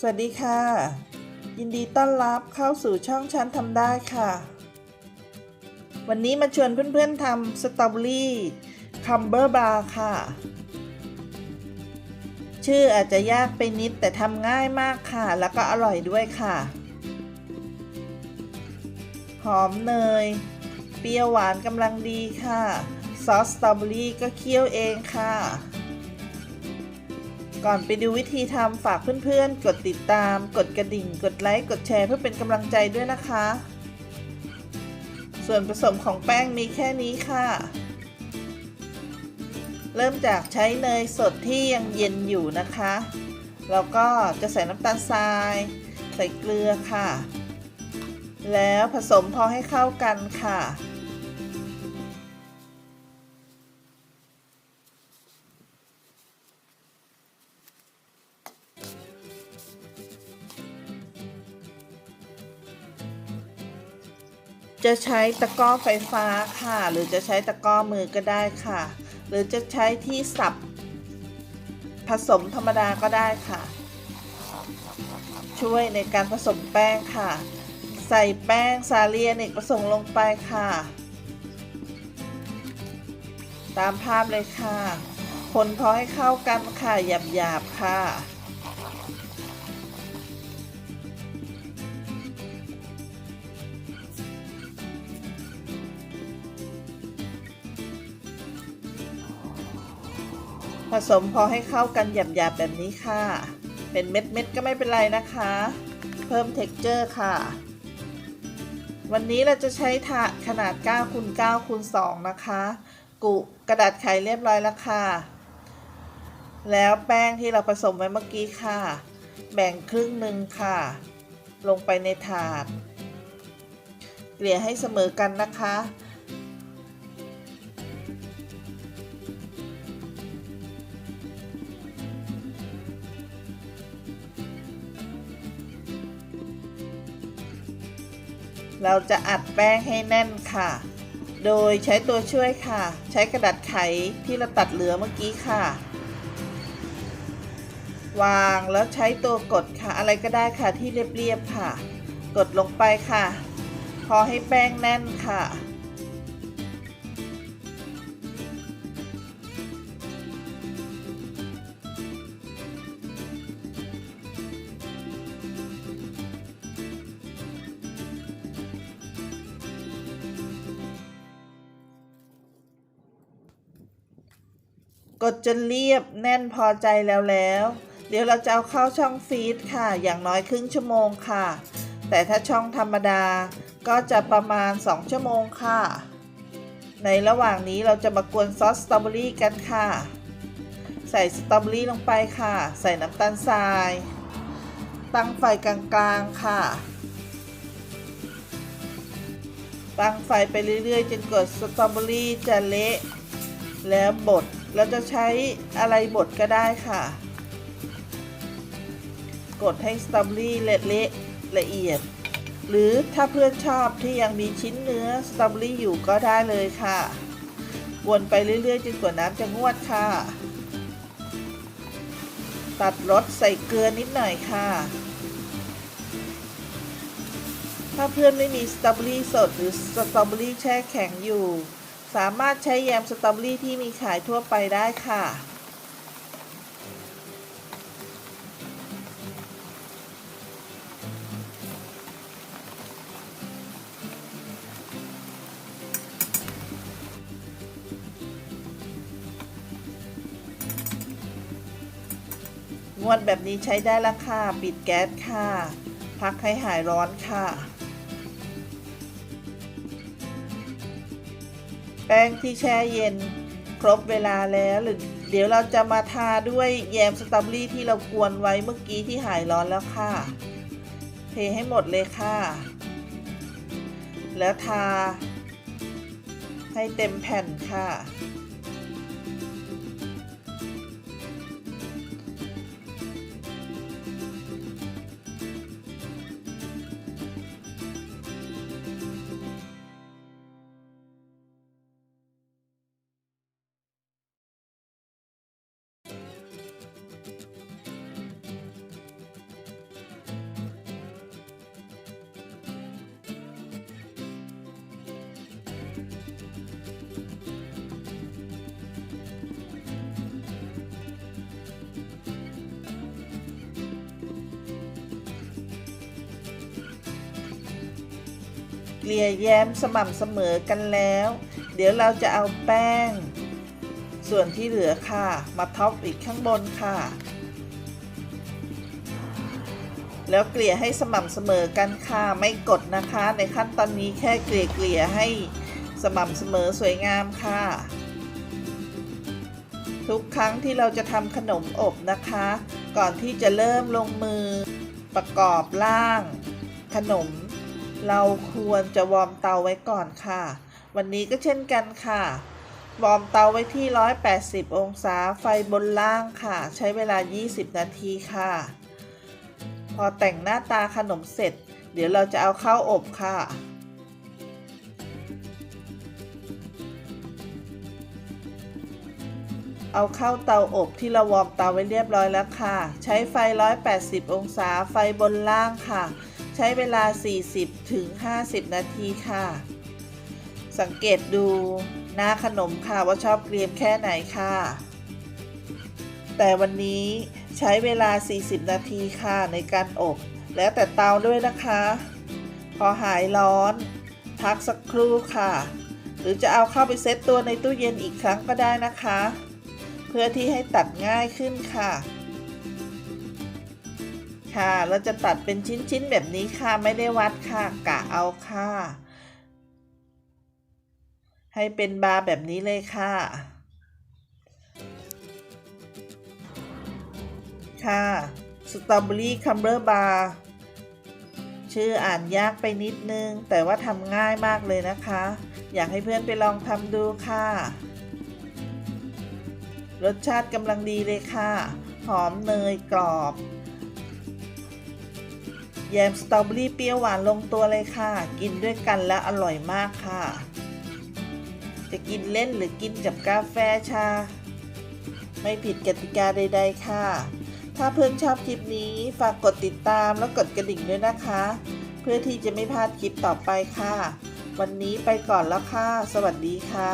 สวัสดีค่ะ ยินดีต้อนรับเข้าสู่ช่องฉันทำได้ค่ะ วันนี้มาชวนเพื่อนๆทำสตรอเบอรี่คัมเบอร์บาร์ค่ะ ชื่ออาจจะยากไปนิดแต่ทำง่ายมากค่ะ แล้วก็อร่อยด้วยค่ะ หอมเนย เปรี้ยวหวานกำลังดีค่ะ ซอสสตรอเบอรี่ก็เคี่ยวเองค่ะ ก่อนไปดูวิธีทำฝากเพื่อนๆ กดติดตาม กดกระดิ่ง กดไลค์ กดแชร์เพื่อเป็นกำลังใจด้วยนะคะ ส่วนผสมของแป้งมีแค่นี้ค่ะ เริ่มจากใช้เนยสดที่ยังเย็นอยู่นะคะ แล้วก็จะใส่น้ำตาลทราย ใส่เกลือค่ะ แล้วผสมพอให้เข้ากันค่ะ จะใช้ตะกร้อไฟฟ้าค่ะ หรือจะใช้ตะกร้อมือก็ได้ค่ะ หรือจะใช้ที่สับผสมธรรมดาก็ได้ค่ะ ช่วยในการผสมแป้งค่ะ ใส่แป้งสาลีอเนกประสงค์ลงไปค่ะ ตามภาพเลยค่ะ คนพอให้เข้ากันค่ะหยาบๆค่ะ ผสมพอให้เข้ากันหยาบๆแบบนี้ค่ะ เป็นเม็ดๆก็ไม่เป็นไรนะคะ เพิ่มเท็กเจอร์ค่ะ วันนี้เราจะใช้ถาดขนาด9คูณ9คูณ2นะคะ กุกระดาษไขเรียบร้อยแล้วค่ะ แล้วแป้งที่เราผสมไว้เมื่อกี้ค่ะ แบ่งครึ่งหนึ่งค่ะ ลงไปในถาด เกลี่ยให้เสมอกันนะคะ เราจะอัดแป้งให้แน่นค่ะ โดยใช้ตัวช่วยค่ะ ใช้กระดาษไขที่เราตัดเหลือเมื่อกี้ค่ะ วางแล้วใช้ตัวกดค่ะ อะไรก็ได้ค่ะที่เรียบๆค่ะ กดลงไปค่ะ พอให้แป้งแน่นค่ะ กดจนเรียบแน่นพอใจแล้วแล้ว เดี๋ยวเราจะเอาเข้าช่องฟีดค่ะ อย่างน้อยครึ่งชั่วโมงค่ะ แต่ถ้าช่องธรรมดาก็จะประมาณ 2 ชั่วโมงค่ะ ในระหว่างนี้เราจะมากวนซอสสตรอเบอรี่กันค่ะ ใส่สตรอเบอรี่ลงไปค่ะ ใส่น้ำตาลทราย ตั้งไฟกลางๆค่ะ ตั้งไฟไปเรื่อยๆ จนกว่าสตรอเบอรี่จะเละแล้วบด เราจะใช้อะไรบดก็ได้ค่ะ กดให้สตรอเบอรี่เละๆละเอียด หรือถ้าเพื่อนชอบที่ยังมีชิ้นเนื้อสตรอเบอรี่อยู่ก็ได้เลยค่ะ วนไปเรื่อยๆจนกว่าน้ำจะงวดค่ะ ตัดรสใส่เกลือนิดหน่อยค่ะ ถ้าเพื่อนไม่มีสตรอเบอรี่สดหรือสตรอเบอรี่แช่แข็งอยู่ สามารถใช้แยมสตรอเบอรี่ที่มีขายทั่วไปได้ค่ะงวดแบบนี้ใช้ได้แล้วค่ะ ปิดแก๊สค่ะ พักให้หายร้อนค่ะ ป้งที่แช่เย็นครบเวลาแล้วหรือเดี๋ยวเราจะมาทาด้วยแยมสตรอเบอรี่ที่เรากวนไว้เมื่อกี้ที่หายร้อนแล้วค่ะ เทให้หมดเลยค่ะ แล้วทาให้เต็มแผ่นค่ะ เกลี่ยแย้มสม่ำเสมอกันแล้ว เดี๋ยวเราจะเอาแป้ง ส่วนที่เหลือค่ะ มาท็อปอีกข้างบนค่ะ แล้วเกลี่ยให้สม่ำเสมอกันค่ะ ไม่กดนะคะ ในขั้นตอนนี้แค่เกลี่ยเกลี่ยให้สม่ำเสมอสวยงามค่ะ ทุกครั้งที่เราจะทำขนมอบนะคะ ก่อนที่จะเริ่มลงมือประกอบร่าง ขนม เราควรจะวอร์มเตาไว้ก่อนค่ะ วันนี้ก็เช่นกันค่ะ วอร์มเตาไว้ที่ 180 องศาไฟบนล่างค่ะ ใช้เวลา 20 นาทีค่ะ พอแต่งหน้าตาขนมเสร็จ เดี๋ยวเราจะเอาเข้าอบค่ะเอาเข้าเตาอบที่เราวอร์มเตาไว้เรียบร้อยแล้วค่ะ ใช้ไฟ 180 องศาไฟบนล่างค่ะ ใช้เวลา 40ถึง50นาทีค่ะ สังเกตดูหน้าขนมค่ะว่าชอบเกรียมแค่ไหนค่ะ แต่วันนี้ใช้เวลา 40 นาทีค่ะในการอบ แล้วแต่เตาด้วยนะคะ พอหายร้อน พักสักครู่ค่ะ หรือจะเอาเข้าไปเซตตัวในตู้เย็นอีกครั้งก็ได้นะคะ เพื่อที่ให้ตัดง่ายขึ้นค่ะ ค่ะ เราจะตัดเป็นชิ้นๆแบบนี้ค่ะ ไม่ได้วัดค่ะกะเอาค่ะ ให้เป็นบาร์แบบนี้เลยค่ะ ค่ะสตรอเบอรี่คัมเบอร์บาร์ชื่ออ่านยากไปนิดนึง แต่ว่าทำง่ายมากเลยนะคะ อยากให้เพื่อนไปลองทำดูค่ะ รสชาติกำลังดีเลยค่ะ หอมเนยกรอบ แยมสตรอเบอรี่เปรี้ยวหวานลงตัวเลยค่ะ กินด้วยกันแล้วอร่อยมากค่ะ จะกินเล่นหรือกินกับกาแฟชา ไม่ผิดกติกาใด ๆ ค่ะ ถ้าเพื่อนชอบคลิปนี้ฝากกดติดตามแล้วกดกระดิ่งด้วยนะคะ เพื่อที่จะไม่พลาดคลิปต่อไปค่ะ วันนี้ไปก่อนแล้วค่ะ สวัสดีค่ะ